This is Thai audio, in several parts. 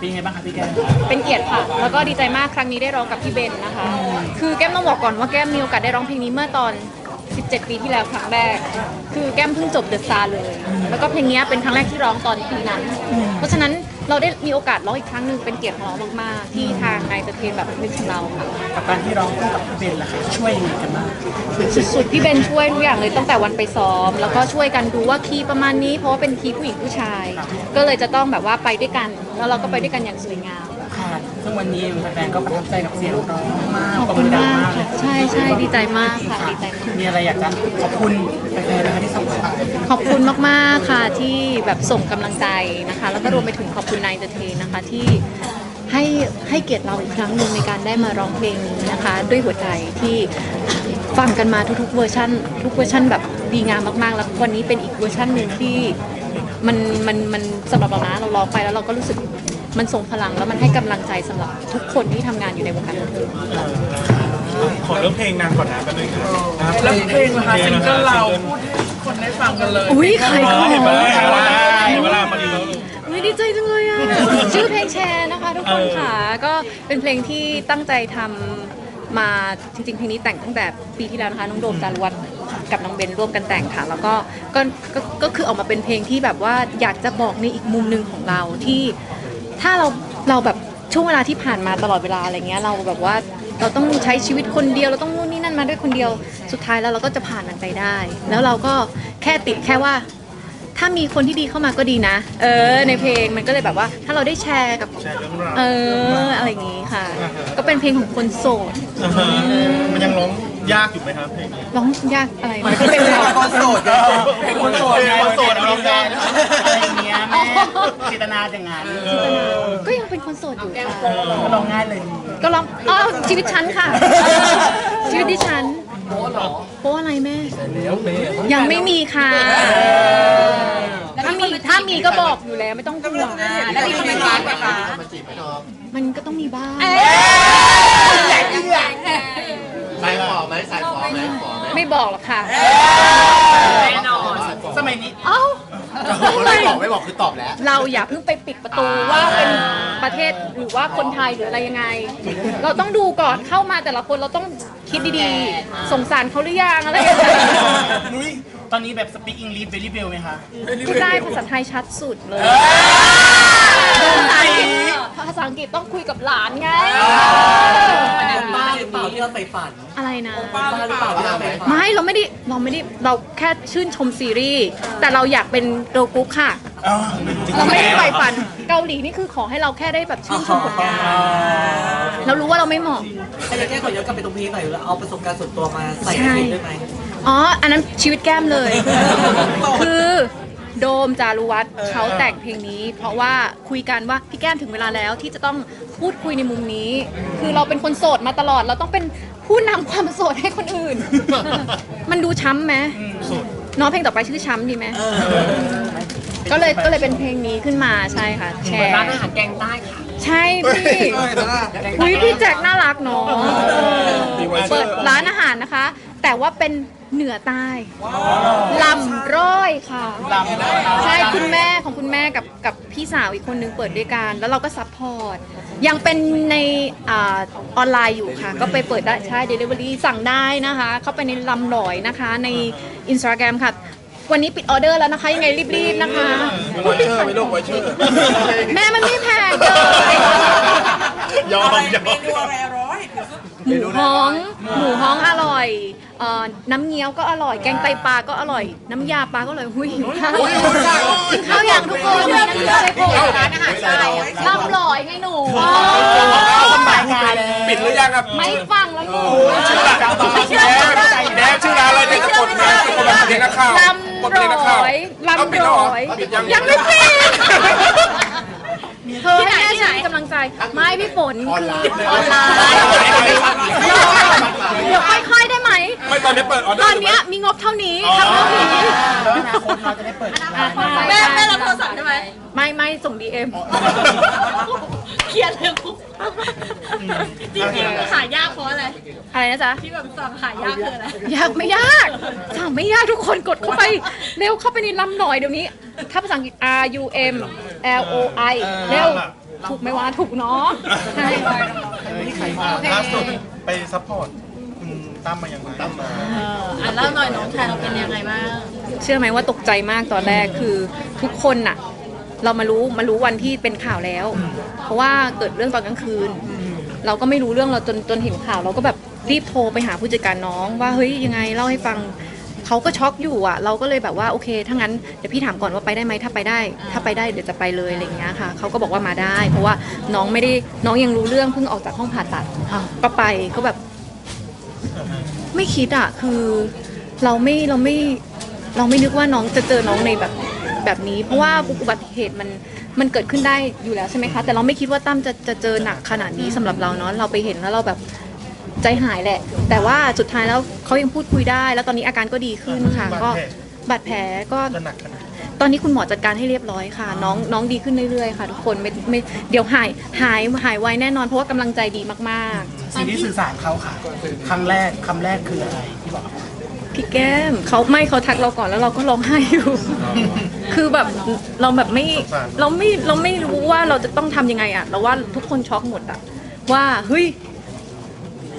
เป็นไงบ้างคะพี่แก้ม เป็นเกียรติค่ะ แล้วก็ดีใจมากครั้งนี้ได้ร้องกับพี่เบนนะคะ คือแก้มต้องบอกก่อนว่าแก้มมีโอกาสได้ร้องเพลงนี้เมื่อตอน 17 ปีที่แล้วครั้งแรก คือแก้มเพิ่งจบเดอะซาเลย แล้วก็เพลงนี้เป็นครั้งแรกที่ร้องตอนปีนั้น เพราะฉะนั้น เราได้มีโอกาสร้องอีกครั้งหนึ่งเป็นเกียรติของเรามากๆ ที่ทางนายเตอร์เทนแบบนึกถึงเราค่ะกับการที่ร้องคู่กับพี่เบนล่ะคะช่วยยังไงกันบ้างสุดๆพี่เบนช่วยทุกอย่างเลยตั้งแต่วันไปซ้อม แล้วก็ช่วยกันดูว่าคีย์ประมาณนี้ เพราะว่าเป็นคีย์ผู้หญิงผู้ชาย ก็เลยจะต้องแบบว่าไปด้วยกัน แล้วเราก็ไปด้วยกันอย่างสวยงามค่ะ ซึ่งวันนี้แฟนๆก็ประทับใจกับเสียงร้องมากขอบปรคุณมือดังมากมากเลค่ะยใช่ใช่ดีใจมากค่ะดีใจมาก มีอะไรอยากจะขอบคุณแฟนๆนะคะที่สปอร์ตขอบคุณมากๆค่ะที่แบบส่งกำลังใจนะคะ แล้วก็รวมไปถึงขอบคุณนายเตอร์เทนนะคะที่ให้ให้เกียรติเราอีกครั้งหนึ่งในการได้มาร้องเพลงนี้นะคะ ด้วยหัวใจที่ฟังกันมาทุกๆเวอร์ชันทุกเวอร์ชันแบบดีงามมากๆ แล้ววันนี้เป็นอีกเวอร์ชันหนึ่งที่มันมันมันสำหรับเรานะเราร้องไปแล้วเราก็รู้สึก มันส่งพลังแล้วมันให้กำลังใจสำหรับทุกคนที่ทำงานอยู่ในวงการบันเทิงขอเริ่มเพลงนางก่อนนะแป๊บนึงครับแล้วเพลงนะคะซิงเกิลเราพูดให้คนได้ฟังกันเลยอุ้ยใครเอก็อร้เห็นองไหมเห็นไหมเห็นไหมล่ะมาดีแล้วอุ๊ยดีใจจังเลยอะ ชื่อเพลงแชร์นะคะ ทุกคนค่ะก็เป็นเพลงที่ตั้งใจทำมาจริงๆเพลงนี้แต่งตั้งแต่ปีที่แล้วนะคะน้องโดมจารวัตรกับน้องเบนร่วมกันแต่งค่ะ แล้วก็ก็ก็ก็คือออกมาเป็นเพลงที่แบบว่าอยากจะบอกในอีกมุมหนึ่งของเราที่ ถ้าเราเราแบบช่วงเวลาที่ผ่านมาตลอดเวลาอะไรเงี้ยเราแบบว่าเราต้องใช้ชีวิตคนเดียวเราต้องนู่นนี่นั่นมาด้วยคนเดียวสุดท้ายแล้วเราก็จะผ่านมันไปได้ แล้วเราก็แค่ติดแค่ว่า ถ้ามีคนที่ดีเข้ามาก็ดีนะ เออ ในเพลงมันก็เลยแบบว่า ถ้าเราได้แชร์กับแชร์เรื่องราวเอออะไรอย่างงี้ค่ะ ก็เป็นเพลงของคนโสดอ่าฮะมันยังร้อง ยากอยู่ไหมครับเพลงนี้ร้องยากอะไรมันก็เป็นคนโสดไงคนโสดไงคนโสดมีแฟนอะไรอย่างเงี้ยแม่จิตนาอย่างงั้นก็ยังเป็นคนโสดอยู่ค่ะก็ร้องง่ายเลยก็ร้องอ๋อชีวิตฉันค่ะ ชีวิตดิฉันโป๊ะหรอโป๊ะอะไรแม่ ยังไม่มีค่ะ ถ้ามีถ้ามีก็บอกอยู่แล้วไม่ต้องกลัวแล้วมีคนในร้านปะคะมันก็ต้องมีบ้าง สายฝอไหมสายฝอไหมฝอไหมไม่บอกหรอกค่ะ แน่นอน สมัยนี้เอ้าไม่บอกไม่บอกคือตอบแล้ว เราอย่าเพิ่งไปปิดประตูว่าเป็นประเทศหรือว่าคนไทยหรืออะไรยังไง เราต้องดูก่อนเข้ามาแต่ละคนเราต้องคิดดีๆ สงสารเขาหรือยังอะไรอย่างเงี้ยนุ้ยตอนนี้แบบ speak English very well ไหมคะพูดได้ภาษาไทยชัดสุดเลยภาษาอังกฤษ ภาษาอังกฤษต้องคุยกับหลานไงบ้าหรือเปล่าที่เราไปฝันอะไรนะบ้าหรือเปล่าที่เราไปฝันไม่เราไม่ได้เราไม่ได้เราแค่ชื่นชมซีรีส์แต่เราอยากเป็นโดกุ๊กค่ะอ๋อเราไม่ได้ใฝ่ฝันเกาหลีนี่คือขอให้เราแค่ได้แบบชื่นชมผลงานเรารู้ว่าเราไม่เหมาะ แต่แค่ขอย้อนกลับไปตรงนี้หน่อยแล้วเอาประสบการณ์ส่วนตัวมาใส่ในเพลงได้ไหม อ๋อ อันนั้นชีวิตแก้มเลย คือ โดมจารุวัฒน์เขาแต่งเพลงนี้ เพราะว่าคุยกันว่าพี่แก้มถึงเวลาแล้วที่จะต้องพูดคุยในมุมนี้ คือเราเป็นคนโสดมาตลอด เราต้องเป็นผู้นำความโสดให้คนอื่น มันดูช้ำไหมเน้องเพลงต่อไปชื่อช้ำดีไหมก็เลยก็เลยเป็นเพลงนี้ขึ้นมาใช่ค่ะ แชร์ร้านอาหารแกงใต้ค่ะใช่พี่คุยพี่แจ็คน่ารักเนาะเปิดร้านอาหารนะคะ แต่ว่าเป็น เหนือใต้ลำร้อยค่ะ ลำใช่คุณแม่ของคุณแม่กับกับพี่สาวอีกคนนึงเปิดด้วยกันแล้วเราก็ซัพพอร์ตยังเป็นในอาออนไลน์อยู่ค่ะ ก็ไปเปิดได้ใช่ Delivery สั่งได้นะคะ เข้าไปในลำหลอยนะคะ ใน Instagram ค่ะ วันนี้ปิดออเดอร์แล้วนะคะ ยังไงรีบๆนะคะ ไวเชอร์ไม่ลูกไวเชอร์แม่มันไม่แพงเลย ยอมยอม หมูฮ้อง หมูฮ้องอร่อยเอ่อน้ำเงี้ยวก็อร่อย แกงไตปลาก็อร่อย น้ำยาปลาก็อร่อยหุยหิวข้าวกินข้าวอย่างทุกคนมีน้ำเงี้ยวเลยโผล่ร้านอาหารใต้ลำลอยไงหนูสบายใจเลยปิดหรือยังครับไม่ฟังแล้วหนูชื่อร้านแดงแดงชื่อร้านอะไรเนี่ยจะกดมาจะกดมาเพลงนักข่าวลกดเพลงนักำข่าวร้อยเอาลำปิดแล้วเหรอร้อยปิดยังยังไม่ปิด เธอให้แม่ฉันมีกำลังใจ ไม่พี่ฝนคือออนไลน์เดี๋ยวค่อยๆได้ไหม ไม่ตอนนี้เปิดออเดตออนร์เนี้ยมีงบเท่านี้ทำเท่านี้แล้วอนาคตเราจะได้เปิดร้านแม่แม่รับโทรศัพท์ได้ไหมไม่ไม่ส่งดีเอ็มเครียดเลยคุกจริงๆขายยากเพราะอะไรอะไรนะจ๊ะ ที่แบบสั่งขายยากคืออะไรยากไม่ยากสั่งไม่ยากทุกคนกดเข้าไป เร็วเข้าไปในลำหน่อยเดี๋ยวนี้ ถ้าภาษาอังกฤษ R U M L O I เร็วถูกไหมว่าถูกเนาะใช่ที่ใครมาล่าสุดไปซัพพอร์ตคุณตั้มมาอย่างไรตั้มมาเอออะเล่าหน่อยน้องชายเราเป็นยังไงบ้าง เชื่อไหมว่าตกใจมากตอนแรกคือทุกคนน่ะ เรามารู้มารู้วันที่เป็นข่าวแล้ว เพราะว่าเกิดเรื่องตอนกลางคืน เราก็ไม่รู้เรื่องเราจนจนเห็นข่าว เราก็แบบรีบโทรไปหาผู้จัดการน้องว่าเฮ้ยยังไงเล่าให้ฟัง เขาก็ช็อกอยู่อะ เราก็เลยแบบว่าโอเคถ้างั้นเดี๋ยวพี่ถามก่อนว่าไปได้ไหมถ้าไปได้ ถ้าไปได้เดี๋ยวจะไปเลยอะไรอย่างเงี้ยค่ะเขาก็บอกว่ามาได้ เพราะว่าน้องไม่ได้น้องยังรู้เรื่องเพิ่งออกจากห้องผ่าตัดก็ไปก็แบบ ไม่คิดอะคือเราไม่เราไม่เราไม่นึกว่าน้องจะเจอน้องในแบบแบบนี้ เพราะว่าอุบัติเหตุมันมันเกิดขึ้นได้อยู่แล้วใช่ไหมคะ แต่เราไม่คิดว่าตั้มจะจะเจอหนักขนาดนี้สำหรับเราเนาะเราไปเห็นแล้วเราแบบ ใจหายแหละ แต่ว่าสุดท้ายแล้วเขายังพูดคุยได้ แล้วตอนนี้อาการก็ดีขึ้นค่ะ ก็บาดแผลก็จะหนักขนาดไหนตอนนี้คุณหมอจัดการให้เรียบร้อยค่ะ น้องน้องดีขึ้นเรื่อยๆค่ะ ทุกคนไม่ไม่เดี๋ยวหายหายหายไวแน่นอนเพราะว่ากำลังใจดีมากๆสิ่งที่สื่อสารเขาค่ะครั้งแรกคำแรกคืออะไรที่บอกพี่แก้มเขาไม่เขาทักเราก่อนแล้วเราก็ร้องไห้อยู่ คือแบบเราแบบไม่เราไม่เราไม่รู้ว่าเราจะต้องทำยังไงอะเราว่าทุกคนช็อกหมดอะว่าเฮ้ย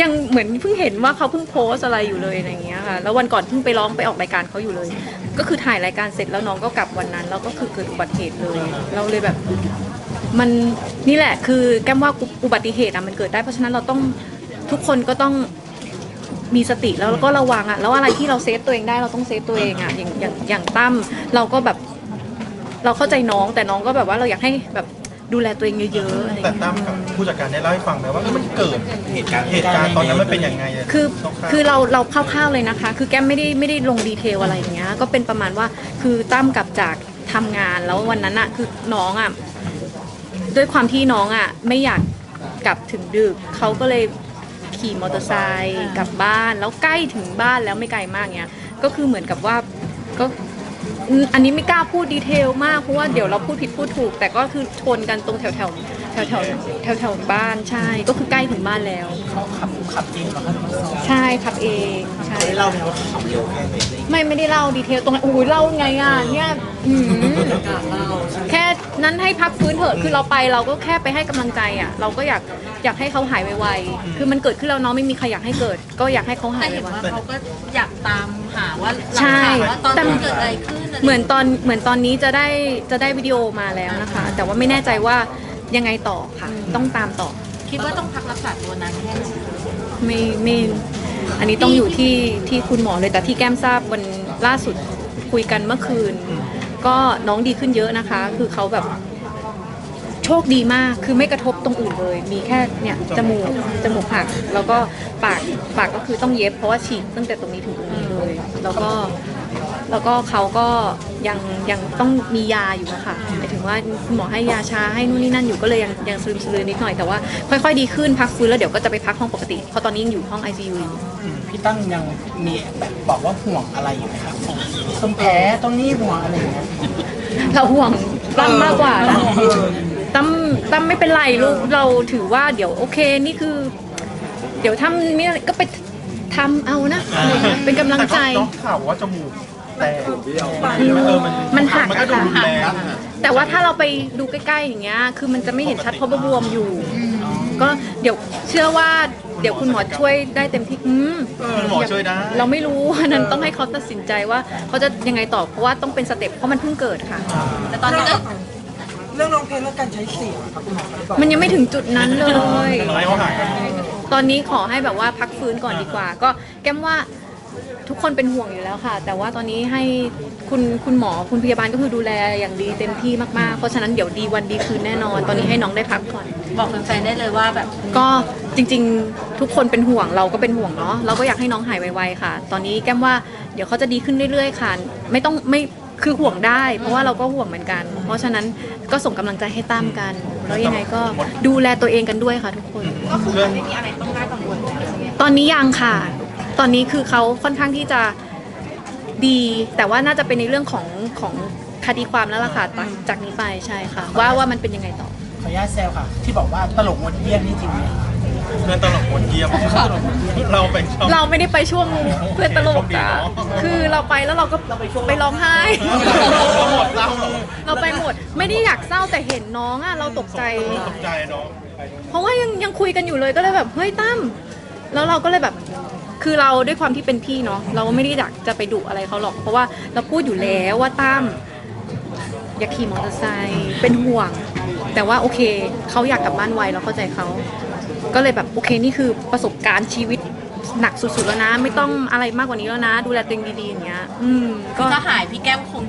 ยังเหมือนเพิ่งเห็นว่าเขาเพิ่งโพสอะไรอยู่เลยอะไรอย่างเงี้ยค่ะ แล้ววันก่อนเพิ่งไปร้องไปออกรายการเขาอยู่เลย ก็คือถ่ายรายการเสร็จแล้วน้องก็กลับวันนั้น แล้วก็คือเกิดอุบัติเหตุเลย เราเลยแบบมันนี่แหละ คือแก้มว่าอุบัติเหตุอะมันเกิดได้เพราะฉะนั้นเราต้องทุกคนก็ต้องมีสติแล้วก็ระวังอะแล้วอะไรที่เราเซฟตัวเองได้เราต้องเซฟตัวเองอะอย่างอย่างอย่างตั้มเราก็แบบ เราเข้าใจน้องแต่น้องก็แบบว่าเราอยากให้แบบ ดูแลตัวเองเยอะๆอะไรอย่างแต่เงี้ย ตั้มกับผู้จัดการได้เล่าให้ฟังไหมว่ามันเกิดเหตุการณ์เหตุการณ์ตอนนั้นมันเป็นยังไงะคือร่วๆคือเราเราคร่าวๆเลยนะคะ คือแก้มไม่ได้ไม่ได้ลงดีเทลอะไรอย่างเงี้ย ก็เป็นประมาณว่าคือตั้มกลับจากทำงานแล้ววันนั้นอะคือน้องอะด้วยความที่น้องอะไม่อยากกลับถึงดึกเขาก็เลยขี่มอเตอร์ไซค์กลับบ้าน แล้วใกล้ถึงบ้านแล้วไม่ไกลมากเนี้ยก็คือเหมือนกับว่าก็ อืมอันนี้ไม่กล้าพูดดีเทลมากเพราะว่าเดี๋ยวเราพูดผิดพูดถูก แต่ก็คือชนกันตรงแถวแถวแถวแถวแถวแถวๆบ้านใช่ ก็คือใกล้ถึงบ้านแล้ว เขาขับขับเองเหรอครับใช่ครับเองใช่ ได้เล่าไหมว่าเขาขับเร็วแค่ไหน ไม่ไม่ได้เล่าดีเทลตรงนั้นโอ้ยเล่าไงอะเนี่ยอืมการเล่าใช่ไหมแค่ นั้นให้พักฟื้นเถอะคือเราไปเราก็แค่ไปให้กำลังใจอะ เราก็อยากอยากให้เขาหายไวๆคือมันเกิดขึ้นแล้วเนาะไม่มีใครอยากให้เกิด ก็อยากให้เขาหาแต่ยเห็นไวว่าเขาก็อยากตามหาว่าหลักใช่ฐานว่าตอนนั้นเกิดอะไรขึ้นๆเหมือนตอนเหมือนตอนนี้จะได้จะได้วิดีโอมาแล้วนะคะ แต่ว่าไม่แน่ใจว่ายังไงต่อค่ะ ต้องตามต่อคิดว่าต้องพักรักษาตัวนานแค่ไหนไม่ไม่อันนี้ต้องอยู่ที่ที่คุณหมอเลยแต่ที่แก้มทราบวันล่าสุดคุยกันเมื่อคืน ก็น้องดีขึ้นเยอะนะคะ คือเขาแบบโชคดีมาก คือไม่กระทบตรงอื่นเลย มีแค่เนี่ยจมูก จมูกหัก แล้วก็ปาก ปากก็คือต้องเย็บ เพราะว่าฉีกตั้งแต่ตรงนี้ถึงตรงนี้เลย แล้วก็ แล้วก็เขาก็ยังยังต้องมียาอยู่อะค่ะหมายถึงว่าคุณหมอให้ยาชาให้นู่นนี่นั่นอยู่ก็เลยยังยังซึมซึมนิดหน่อยแต่ว่าค่อยๆดีขึ้นพักฟื้นแล้วเดี๋ยวก็จะไปพักห้องปกติเพราะตอนนี้ยังอยู่ห้อง ICU อยู่ พี่ตั้งยังมีแบบบอกว่าห่วงอะไรอยู่ไหมครับต้นแผลตรงนี้ห่วงอะไรอย่างเงี้ยเราห่วงตั้มมากกว่านะตั้มตั้มไม่เป็นไรลูกเราถือว่าเดี๋ยวโอเคนี่คือ เดี๋ยวทำนี่ก็ไปทำเอานะอะไรเงี้ยเป็นกำลังใจ แต่ก็น้องข่าวว่าจมูก แต่เออมันมันหักมันก็ดูรุนแรงแต่ว่าถ้าเราไปดูใกล้ๆอย่างเงี้ย คือมันจะไม่เห็นชัดเพราะว่าบวมอยู่ ก็เดี๋ยวเชื่อว่าเดี๋ยวคุณหมอช่วยได้เต็มที่อืมคุณหมอช่วยได้เราไม่รู้อันนั้นต้องให้เขาตัดสินใจว่าเขาจะยังไงต่อเพราะว่าต้องเป็นสเต็ปเพราะมันเพิ่งเกิดค่ะ แต่ตอนนี้ก็เรื่องร้องเพลงเรื่องการใช้เสียงครับคุณหมอได้บอกมันยังไม่ถึงจุดนั้นเลยน้อยเขาหายกันตอนนี้ขอให้แบบว่าพักฟื้นก่อนดีกว่า ก็แก้มว่า ทุกคนเป็นห่วงอยู่แล้วค่ะ แต่ว่าตอนนี้ให้คุณคุณหมอคุณพยาบาลก็คือดูแลอย่างดีเต็มที่มากๆ เพราะฉะนั้นเดี๋ยวดีวันดีคืนแน่นอน ตอนนี้ให้น้องได้พักก่อน บอกแฟนๆได้เลยว่าแบบก็จริงๆทุกคนเป็นห่วงเราก็เป็นห่วงเนาะเราก็อยากให้น้องหายไวๆค่ะ ตอนนี้แก้มว่าเดี๋ยวเขาจะดีขึ้นเรื่อยๆค่ะ ไม่ต้องไม่คือห่วงได้ เพราะว่าเราก็ห่วงเหมือนกัน เพราะฉะนั้นก็ส่งกำลังใจให้ตั้มกัน แล้วยังไงก็ดูแลตัวเองกันด้วยค่ะ ทุกคนเรื่องตอนนี้ยังค่ะ ตอนนี้คือเขาค่อนข้างที่จะดี แต่ว่าน่าจะเป็นในเรื่องของของคดีความแล้วล่ะค่ะจากจากนี้ไปใช่ค่ะ ว่าว่ามันเป็นยังไงต่อ ขออนุญาตแซวค่ะ ที่บอกว่าตลกงดเยี่ยมนี่จริงไหมเพื่อนตลกคนเยี่ยมเราไปชอบ เราไม่ได้ไปช่วงเพื่อนตลกโชคดีอะเนอะ คือเราไปแล้วเราก็ไปร้องไห้เราหมดเราเหรอเราไปหมด ไม่ได้อยากเศร้าแต่เห็นน้องอะเราตกใจ ตกใจเนาะ เพราะว่ายังยังคุยกันอยู่เลยก็เลยแบบเฮ้ยตั้มแล้วเราก็เลยแบบ คือเราด้วยความที่เป็นพี่เนาะเราไม่ได้อยากจะไปดุอะไรเขาหรอก เพราะว่าเราพูดอยู่แล้วว่าตั้มอยากขี่มอเตอร์ไซค์เป็นห่วง แต่ว่าโอเคเขาอยากกลับบ้านไวเราเข้าใจเขาก็เลยแบบโอเคนี่คือประสบการณ์ชีวิต หนักสุดๆแล้วนะ ไม่ต้องอะไรมากกว่านี้แล้วนะ ดูแลตัวเองดีๆอย่างเงี้ย อืมก็ถ้าหายพี่แก้มคง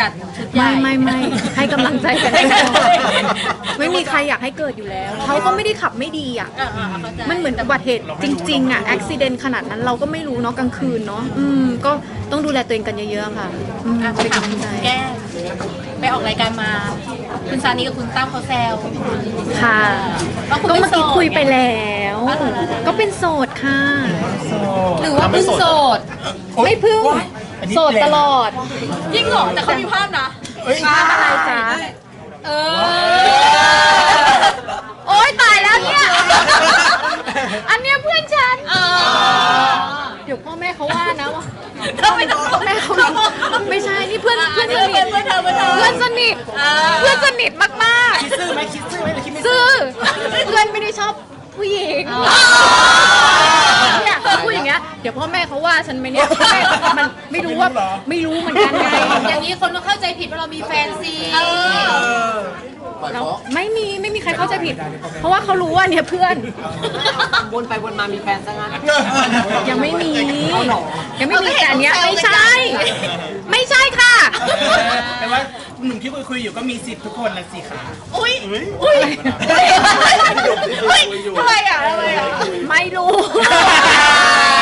จัดชุดใหญ่ ไม่ไม่ไม่ให้กำลังใจกันก็พอไม่มีใครอยากให้เกิดอยู่แล้วเขาก็ไม่ได้ขับไม่ดีอะเออเออเข้าใจ มันเหมือนอุบัติเหตุจริงๆอะอุบิเหตุขนาดนั้นเราก็ไม่รู้เนาะกลางคืนเนาะอืมก็ต้องดูแลตัวเองกันเยอะๆค่ะอืมอะเป็นถามกำลังใจแก้มไปออกรายการมา คุณซานีกับคุณตั้มเขาแซวค่ะ ว่าคุณก็เป็นเมื่อกี้โสดคุยไปแล้วอ๋อเหรอเหรอก็เป็นโสด ค่ะ หรือว่าเพิ่งโสด ไม่พึ่งอันนี้โสดตลอดยิ่งเหรอแต่เขามีภาพนะภาพอะไรจ๊ะเออ โอ๊ยตายแล้วเนี่ย อันเนี้ยเพื่อนฉันเออเดี๋ยวพ่อแม่เขาว่านะว่าเธอไม่ต้องพ่อแม่เขาไม่ใช่นี่เพื่อนเพื่อนสนิทเพื่อนเธอเพื่อนเธอเพื่อนสนิทอ่าเพื่อนสนิทมากคิดซื่อไหมคิดซื่อไหมหรือคิดไม่ๆซื่อเพื่อนไม่ได้ชอบผู้หญิง ฉันไหมเนี่ยพ่อแม่มันไม่รู้ว่าไม่รู้เหมือนกันไงอย่างนี้คนก็เข้าใจผิดว่าเรามีแฟนซีเออปล่อยแล้วเพราะไม่มีไม่มีใครเข้าใจผิด เพราะว่าเขารู้ว่าเนี่ยเพื่อน วนไปวนมามีแฟนซะงั้น ยังไม่มีเอาเหรอยังไม่มีเอาไปแต่อันเนี้ยเห็นไม่ใช่เขาแซวกันไม่ใช่ค่ะแต่ว่าหนุ่มที่คุยคุยๆอยู่ก็มีสิทธิ์ทุกคนนะสิคะอุ้ยอุ้ยอุ้ยอุ้ยทำไมอะทำไมอะ ไม่รู้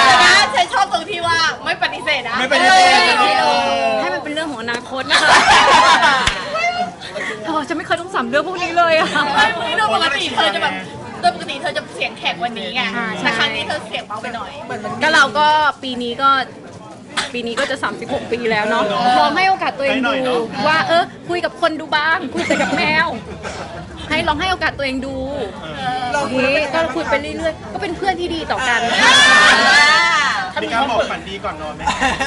แต่นะฉันชอบตรงที่ว่า ไม่ปฏิเสธนะไม่เป็นไรเออ ให้มันเป็นเรื่องของอนาคตนะคะเธอจะไม่เคยต้องสัมเรื่องพวกนี้เลยอะ ไม่โดยปกติเธอจะแบบโดยปกติเธอจะเสียงแข็งกวันนี้ไงอ่าใช่ แต่ครั้งนี้เธอเสียงเบาไปหน่อย ก็เราก็ปีนี้ก็ปีนี้ก็จะ 36 ปีแล้วเนาะลองให้โอกาสตัวเองดูว่าเออคุยกับคนดูบ้าง คุยแต่กับแมว ให้ลองให้โอกาสตัวเองดูโอเคก็คุยไปเรื่อยๆ ก็เป็นเพื่อนที่ดีต่อกัน มีการบอกฝันดีก่อนนอนไหม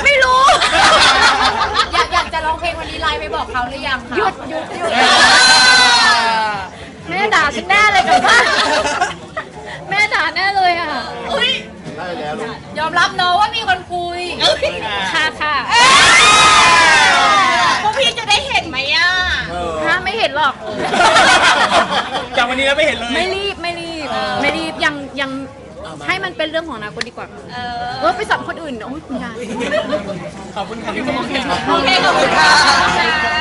ไม่รู้ อยากอยากจะร้องเพลงวันนี้ไลน์ไปบอกเขาหรือยังคะหยุดหยุดหยุดแม่ด่าฉันแน่เลยกับบ้านแม่ด่าแน่เลยอะ อุ้ย ได้แล้วลูก ยอมรับเนอะว่ามีคนคุย ค่ะค่ะ พวกพี่จะได้เห็นไหมอะ ถ้าไม่เห็นหรอก จากวันนี้แล้วไม่เห็นเลย ไม่รีบไม่รีบ ไม่รีบยังยังให้มัน เป็นเรื่องของอนาคตดีกว่าเออเออไปสับคนอื่นโอ้ยคุณยาย ขอบคุณค่ะที่มาโอเคขอบคุณค่ะ